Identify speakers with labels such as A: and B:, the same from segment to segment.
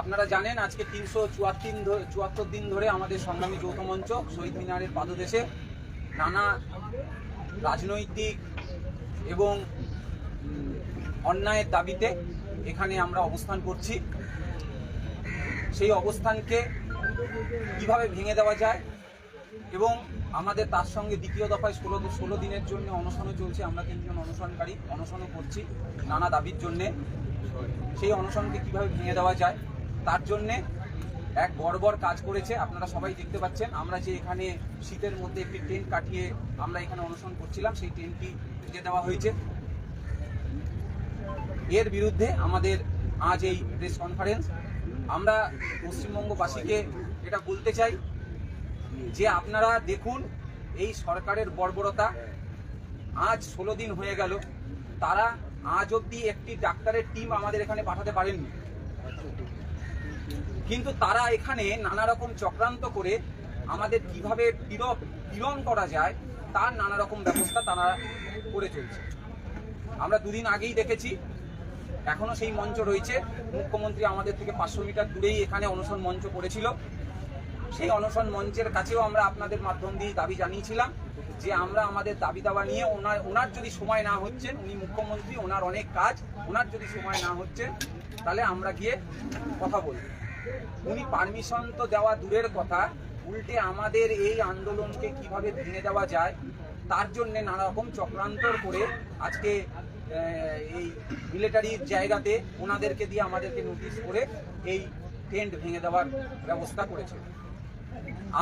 A: আপনারা জানেন আজকে তিনশো চুয়াত্তর চুয়াত্তর দিন ধরে আমাদের সংগ্রামী যৌথ মঞ্চ শহীদ মিনারের পাদদেশে নানা রাজনৈতিক এবং অন্যায়ের দাবিতে এখানে আমরা অবস্থান করছি। সেই অবস্থানকে কীভাবে ভেঙে দেওয়া যায় এবং আমাদের তার সঙ্গে দ্বিতীয় দফায় ষোলো ষোলো দিনের জন্য অনশনও চলছে, আমরা তিনজন অনশনকারী, অনশনও করছি নানা দাবির জন্যে। সেই অনশনকে কীভাবে ভেঙে দেওয়া যায় তার জন্যে এক বর্বর কাজ করেছে, আপনারা সবাই দেখতে পাচ্ছেন। আমরা যে এখানে শীতের মধ্যে একটি টেন্ট কাটিয়ে আমরা এখানে অনুসরণ করছিলাম, সেই টেন্টটি ভেঙে দেওয়া হয়েছে। এর বিরুদ্ধে আমাদের আজ এই প্রেস কনফারেন্স আমরা পশ্চিমবঙ্গবাসীকে এটা বলতে চাই যে আপনারা দেখুন, এই সরকারের বর্বরতা আজ ষোলো দিন হয়ে গেল। তারা আজ অবধি একটি ডাক্তারের টিম আমাদের এখানে পাঠাতে পারেননি। কিন্তু তারা এখানে নানা রকম চক্রান্ত করে আমাদের কীভাবে পীড়ন করা যায়, তার নানা রকম ব্যবস্থা তারা করে চলছে। আমরা দুদিন আগেই দেখেছি, এখনও সেই মঞ্চ রয়েছে। মুখ্যমন্ত্রী আমাদের থেকে পাঁচশো মিটার দূরেই এখানে অনশন মঞ্চ করেছিল। সেই অনশন মঞ্চের কাছেও আমরা আপনাদের মাধ্যম দিয়ে দাবি জানিয়েছিলাম। যে আমরা আমাদের দাবি দাবা নিয়ে ওনার ওনার যদি সময় না হচ্ছেন, উনি মুখ্যমন্ত্রী, ওনার অনেক কাজ, ওনার যদি সময় না হচ্ছে তাহলে আমরা গিয়ে কথা বলব। উনি পারমিশন তো দেওয়া দূরের কথা, উল্টে আমাদের এই আন্দোলনকে কীভাবে ভেঙে দেওয়া যায়, তার জন্যে নানা রকম চক্রান্তর করে আজকে এই মিলিটারির জায়গাতে ওনাদেরকে দিয়ে আমাদেরকে নোটিশ করে এই টেন্ট ভেঙে দেওয়ার ব্যবস্থা করেছে।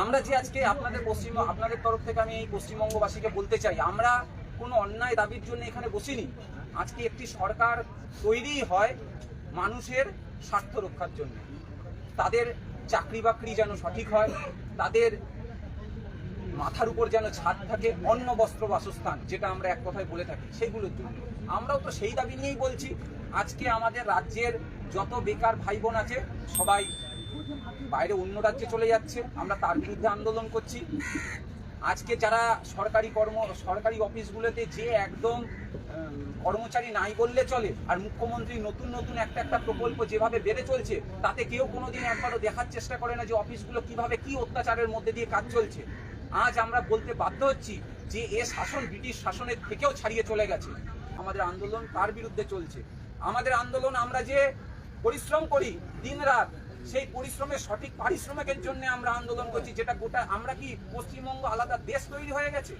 A: আমরা যে আজকে আপনাদের পশ্চিম আপনাদের তরফ থেকে আমি এই পশ্চিমবঙ্গবাসীকে বলতে চাই, আমরা কোনো অন্যায় দাবির জন্য এখানে বসিনি। আজকে একটি সরকার তৈরি হয় মানুষের স্বার্থ রক্ষার জন্য। তাদের চাকরি বাকরি যেন সঠিক হয়, তাদের মাথার উপর যেন ছাদ থাকে, অন্ন, বস্ত্র, বাসস্থান, যেটা আমরা এক কথায় বলে থাকি, সেগুলোর জন্য। আমরাও তো সেই দাবি নিয়েই বলছি, আজকে আমাদের রাজ্যের যত বেকার ভাই বোন আছে, সবাই বাইরে অন্য রাজ্যে চলে যাচ্ছে? আমরা তার বিরুদ্ধে আন্দোলন করছি। আজকে যারা সরকারি কর্ম, সরকারি অফিসগুলোতে যে একদম কর্মচারী নাই বললে চলে, আর মুখ্যমন্ত্রী নতুন নতুন একটা একটা প্রকল্প যেভাবে বেড়ে চলছে, তাতে কেউ কোনোদিন একবারও দেখার চেষ্টা করে না যে অফিসগুলো কীভাবে কি অত্যাচারের মধ্যে দিয়ে কাজ চলছে। আজ আমরা বলতে বাধ্য হচ্ছি যে এ শাসন ব্রিটিশ শাসনের থেকেও ছাড়িয়ে চলে গেছে। আমাদের আন্দোলন তার বিরুদ্ধে চলছে? আমাদের আন্দোলন আমরা যে পরিশ্রম করি দিন রাত সেই পরিশ্রমের সঠিক পারিশ্রমিকের জন্য আমরা আন্দোলন করছি, যেটা গোটা আমরা কি পশ্চিমবঙ্গ আলাদা দেশ তৈরি হয়ে গেছে?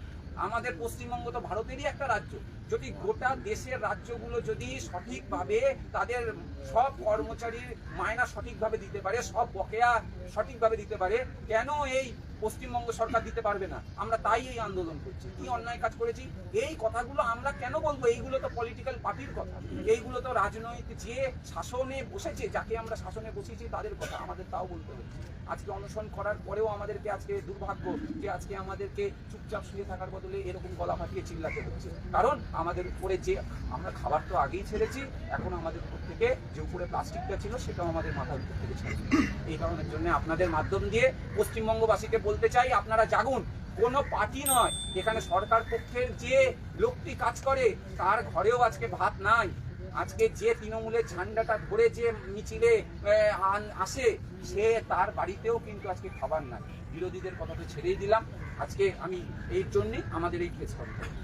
A: আমাদের পশ্চিমবঙ্গ তো ভারতেরই একটা রাজ্য। যদি গোটা দেশের রাজ্যগুলো যদি সঠিকভাবে তাদের সব কর্মচারীর মায়না সঠিকভাবে দিতে পারে, সব বকেয়া সঠিকভাবে দিতে পারে, কেন এই পশ্চিমবঙ্গ সরকার দিতে পারবে না? আমরা তাই এই আন্দোলন করছি। কি অন্যায় কাজ করেছি? এই কথাগুলো আমরা কেন বলব? এইগুলো তো পলিটিক্যাল পার্টির কথা। এইগুলো তো রাজনৈতিক যে শাসনে বসেছে, যাকে আমরা শাসনে বসিয়েছি, তাদের কথা আমাদের তাও বলতে হচ্ছে। আজকে অনশন করার পরেও আমাদেরকে আজকে দুর্ভাগ্য যে আজকে আমাদেরকে চুপচাপ শুয়ে থাকার বদলে এরকম গলা ফাটিয়ে চিল্লাতে হচ্ছে। কারণ আমাদের উপরে যে আমরা খাবার তো আগেই ছেড়েছি, এখন আমাদের উপর থেকে যে উপরে প্লাস্টিকটা ছিল সেটাও আমাদের মাথার উপর থেকে ছেড়েছে এই কারণের জন্য আপনাদের মাধ্যম দিয়ে পশ্চিমবঙ্গবাসীকে বলতে চাই, আপনারা জাগুন, কোনো পার্টি নয়। এখানে সরকার পক্ষের যে লোকটি কাজ করে, তার ঘরেও আজকে ভাত নাই। আজকে যে তৃণমূলের ঝান্ডাটা ধরে যে মিছিলে আসে, সে তার বাড়িতেও কিন্তু আজকে খাবার নাই। বিরোধীদের কথা তো ছেড়েই দিলাম। আজকে আমি এই জন্যই আমাদের এই প্রেস কনফারেন্স